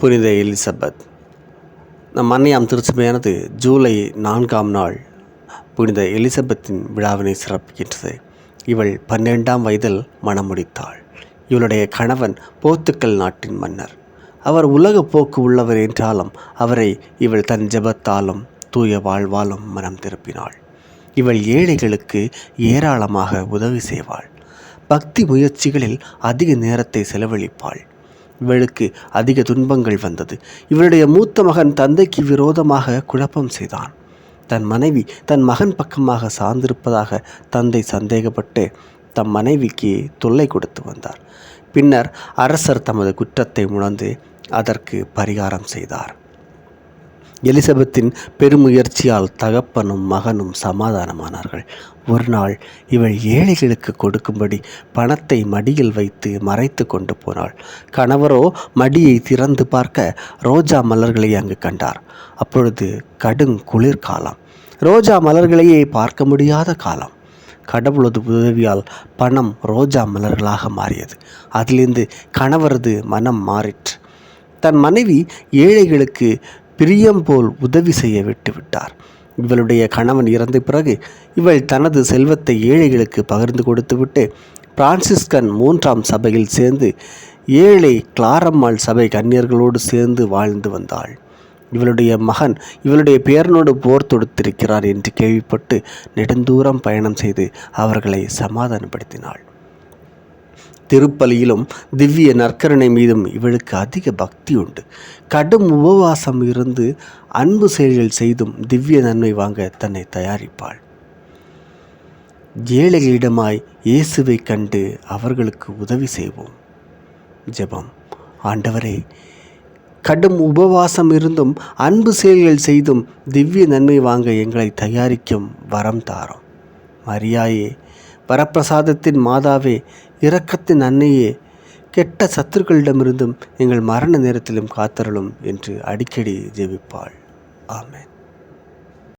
புனித எலிசபெத். நம் அன்னையாம் திருச்சபையானது ஜூலை நான்காம் நாள் புனித எலிசபெத்தின் விழாவினை சிறப்பிக்கின்றது. இவள் பன்னிரெண்டாம் வயதில் மனம் முடித்தாள். இவளுடைய கணவன் போர்த்துக்கல் நாட்டின் மன்னர். அவர் உலக போக்கு உள்ளவர் என்றாலும் அவரை இவள் தன் ஜெபத்தாலும் தூய வாழ்வாலும் மனம் திருப்பினாள். இவள் ஏழைகளுக்கு ஏராளமாக உதவி செய்வாள். பக்தி முயற்சிகளில் அதிக நேரத்தை செலவழிப்பாள். இவளுக்கு அதிக துன்பங்கள் வந்தது. இவளுடைய மூத்த மகன் தந்தைக்கு விரோதமாக குழப்பம் செய்தான். தன் மனைவி தன் மகன் பக்கமாக சார்ந்திருப்பதாக தந்தை சந்தேகப்பட்டு தம் மனைவிக்கு தொல்லை கொடுத்து வந்தார். பின்னர் அரசர் தமது குற்றத்தை உணர்ந்து அதற்கு பரிகாரம் செய்தார். எலிசபெத்தின் பெருமுயற்சியால் தகப்பனும் மகனும் சமாதானமானார்கள். ஒரு நாள் இவள் ஏழைகளுக்கு கொடுக்கும்படி பணத்தை மடியில் வைத்து மறைத்து கொண்டு போனாள். கணவரோ மடியை திறந்து பார்க்க ரோஜா மலர்களை அங்கு கண்டார். அப்பொழுது கடும் குளிர்காலம் ரோஜா மலர்களையே பார்க்க முடியாத காலம். கடவுளது உதவியால் பணம் ரோஜா மலர்களாக மாறியது. அதிலிருந்து கணவரது மனம் மாறிற்று. தன் மனைவி ஏழைகளுக்கு பிரியம் போல் உதவி செய்ய விட்டுவிட்டார். இவளுடைய கணவன் இறந்த பிறகு இவள் தனது செல்வத்தை ஏழைகளுக்கு பகிர்ந்து கொடுத்துவிட்டு பிரான்சிஸ்கன் மூன்றாம் சபையில் சேர்ந்து ஏழை கிளாரம்மாள் சபை கன்னியர்களோடு சேர்ந்து வாழ்ந்து வந்தாள். இவளுடைய மகன் இவளுடைய பேரனோடு போர் தொடுத்திருக்கிறார் என்று கேள்விப்பட்டு நெடுந்தூரம் பயணம் செய்து அவர்களை சமாதானப்படுத்தினாள். திருப்பலியிலும் திவ்ய நற்கரணை மீதும் இவளுக்கு அதிக பக்தி உண்டு. கடும் உபவாசம் இருந்து அன்பு செயல்கள் செய்தும் திவ்ய நன்மை வாங்க தன்னை தயாரிப்பாள். ஏழைகளிடமாய் இயேசுவை கண்டு அவர்களுக்கு உதவி செய்வோம். ஜெபம். ஆண்டவரே கடும் உபவாசம் இருந்தும் அன்பு செயல்கள் செய்தும் திவ்ய நன்மை வாங்க எங்களை தயாரிக்கும் வரம் தாரோம். மரியாயே வரப்பிரசாதத்தின் மாதாவே இரக்கத்தின் அன்னையே கெட்ட சத்துருக்களிடமிருந்தும் எங்கள் மரண நேரத்திலும் காத்தருளும் என்று அடிக்கடி ஜெபிப்பாள். ஆமேன்.